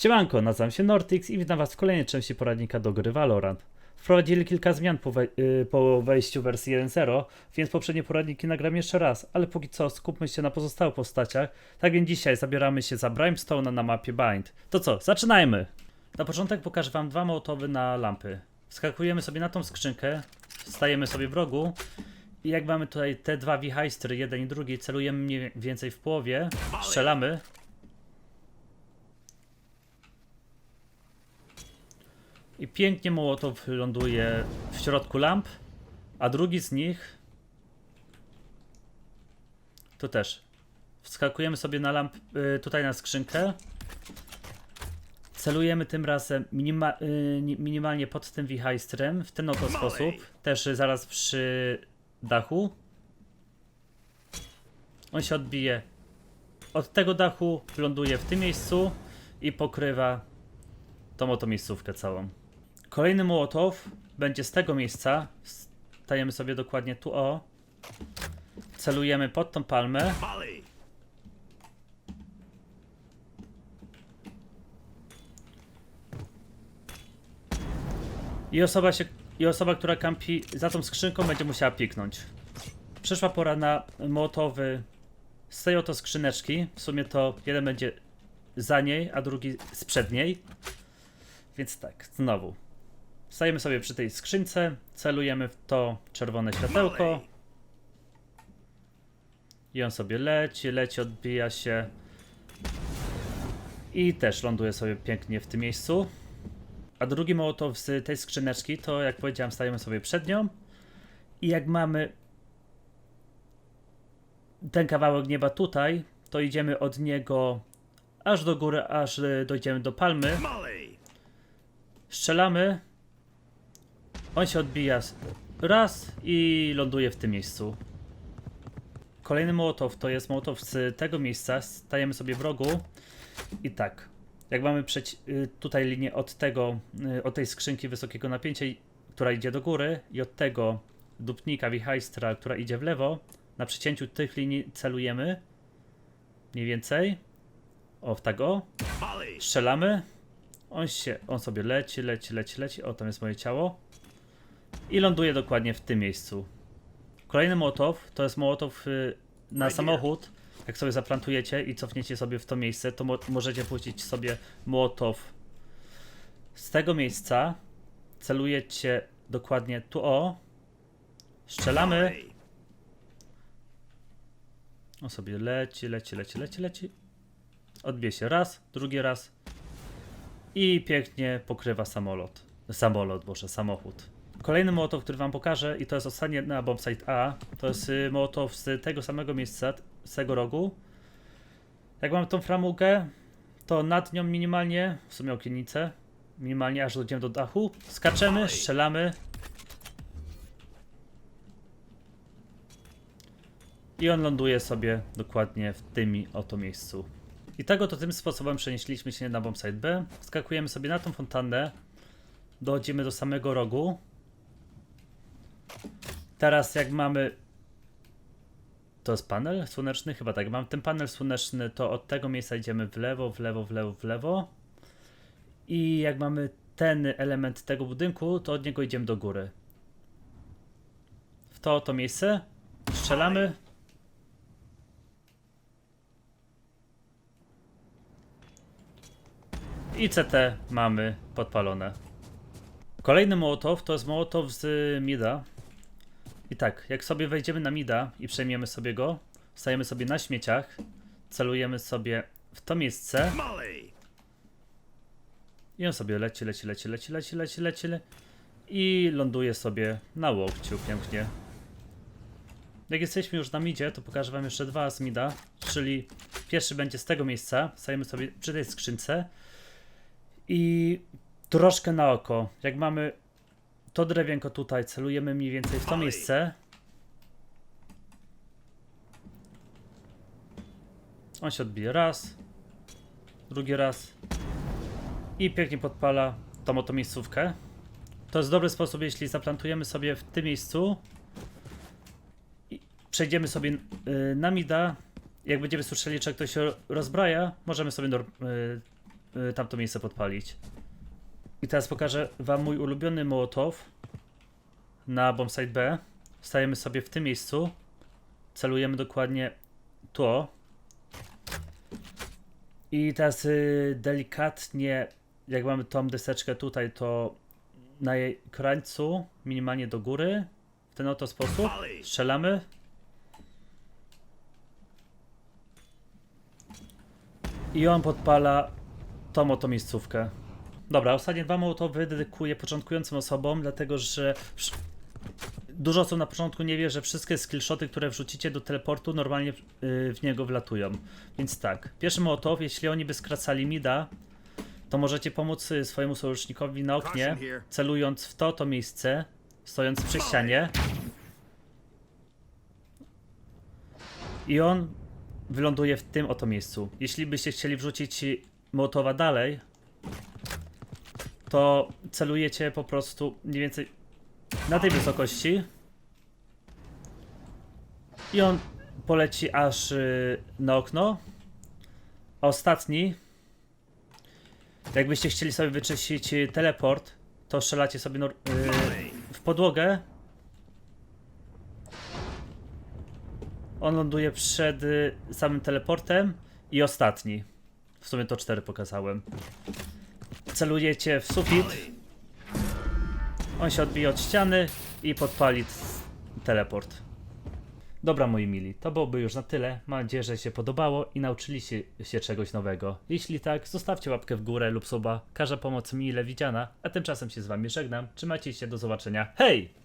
Siemanko, nazywam się Nortix i witam was w kolejnej części poradnika do gry Valorant. Wprowadzili kilka zmian po, wej- y, po wejściu wersji 1.0, więc poprzednie poradniki nagram jeszcze raz, ale póki co skupmy się na pozostałych postaciach. Tak więc dzisiaj zabieramy się za Brimstone'a na mapie Bind. To co, zaczynajmy! Na początek pokażę wam dwa mołotowy na lampy. Wskakujemy sobie na tą skrzynkę, stajemy sobie w rogu i jak mamy tutaj te dwa wichajstry, jeden i drugi, celujemy mniej więcej w połowie, strzelamy I pięknie Mołotow ląduje w środku lamp, a drugi z nich to też. Wskakujemy sobie na lamp, y, tutaj na skrzynkę. Celujemy tym razem minima, y, ni- minimalnie pod tym wichajstrem, w ten oto sposób. Też zaraz przy dachu. On się odbije od tego dachu, ląduje w tym miejscu i pokrywa tą oto miejscówkę całą. Kolejny Mołotow będzie z tego miejsca. Stajemy sobie dokładnie tu o. Celujemy pod tą palmę. I osoba, się, I osoba, która kampi za tą skrzynką, będzie musiała piknąć. Przyszła pora na Mołotowy z tej oto skrzyneczki. W sumie to jeden będzie za niej, a drugi sprzed niej. Więc tak, znowu. Stajemy sobie przy tej skrzynce, celujemy w to czerwone światełko. I on sobie leci, leci, odbija się. I też ląduje sobie pięknie w tym miejscu. A drugi mołotow z tej skrzyneczki, to jak powiedziałem, stajemy sobie przed nią. I jak mamy ten kawałek nieba tutaj, to idziemy od niego aż do góry, aż y, dojdziemy do palmy. Strzelamy. On się odbija raz i ląduje w tym miejscu. Kolejny mołotow to jest mołotow z tego miejsca. Stajemy sobie w rogu. I tak. Jak mamy y, tutaj linię od tego, y, od tej skrzynki wysokiego napięcia, która idzie do góry, i od tego dupnika wichajstra, która idzie w lewo, na przecięciu tych linii celujemy. Mniej więcej. O, w tego. Strzelamy. On się, on sobie leci, leci, leci, leci. O, tam jest moje ciało. I ląduje dokładnie w tym miejscu. Kolejny mołotow to jest mołotow y, na samochód. Jak sobie zaplantujecie i cofniecie sobie w to miejsce, to mo możecie puścić sobie mołotow z tego miejsca. Celujecie dokładnie tu o. Strzelamy. On sobie leci, leci, leci, leci, leci. Odbije się raz, drugi raz. I pięknie pokrywa samolot. Samolot, boże, samochód. Kolejny mołotow, który wam pokażę, i to jest ostatnie na bombsite A, to jest y, mołotow z tego samego miejsca, z tego rogu. Jak mam tą framugę, to nad nią minimalnie, w sumie okienicę, minimalnie aż dojdziemy do dachu, skaczemy, strzelamy. I on ląduje sobie dokładnie w tym oto miejscu. I tego to tym sposobem przenieśliśmy się na bombsite B. Skakujemy sobie na tą fontannę. Dochodzimy do samego rogu. Teraz jak mamy... To jest panel słoneczny? Chyba tak. Mam ten panel słoneczny, to od tego miejsca idziemy w lewo, w lewo, w lewo, w lewo. I jak mamy ten element tego budynku, to od niego idziemy do góry. W to oto miejsce. Strzelamy. I CT mamy podpalone. Kolejny mołotow to jest mołotow z Mida. I tak, jak sobie wejdziemy na Mida i przejmiemy sobie go, stajemy sobie na śmieciach, celujemy sobie w to miejsce i on sobie leci, leci, leci, leci, leci, leci, leci le- i ląduje sobie na łokciu pięknie. Jak jesteśmy już na midzie, to pokażę wam jeszcze dwa z mida, czyli pierwszy będzie z tego miejsca, stajemy sobie przy tej skrzynce i troszkę na oko. Jak mamy to drewienko tutaj, celujemy mniej więcej w to miejsce. On się odbije raz, drugi raz i pięknie podpala tą oto miejscówkę. To jest dobry sposób, jeśli zaplantujemy sobie w tym miejscu i przejdziemy sobie y, na mida. Jak będziemy słyszeli, czy ktoś się rozbraja, możemy sobie y, y, tamto miejsce podpalić. I teraz pokażę wam mój ulubiony Mołotow na bombsite B. Stajemy sobie w tym miejscu. Celujemy dokładnie tu. I teraz y, delikatnie, jak mamy tą deseczkę tutaj, to na jej krańcu, minimalnie do góry, w ten oto sposób strzelamy. I on podpala tą oto miejscówkę. Dobra, ostatnie dwa mołotowy dedykuję początkującym osobom, dlatego że dużo osób na początku nie wie, że wszystkie skillshoty, które wrzucicie do teleportu, normalnie y, w niego wlatują. Więc tak, pierwszy mołotow, jeśli oni by skracali mida, to możecie pomóc y, swojemu sojusznikowi na oknie, celując w to, to miejsce, stojąc przy ścianie. I on wyląduje w tym oto miejscu. Jeśli byście chcieli wrzucić mołotowa dalej, to celujecie po prostu mniej więcej na tej wysokości i on poleci aż y, na okno. Ostatni, jakbyście chcieli sobie wyczyścić y, teleport, to strzelacie sobie y, w podłogę. On ląduje przed samym teleportem i ostatni. W sumie to cztery pokazałem. Celujecie w sufit. On się odbije od ściany i podpali teleport. Dobra, moi mili, to byłoby już na tyle. Mam nadzieję, że się podobało i nauczyliście się czegoś nowego. Jeśli tak, zostawcie łapkę w górę lub suba. Każda pomoc mile widziana, a tymczasem się z wami żegnam. Trzymajcie się, do zobaczenia. Hej!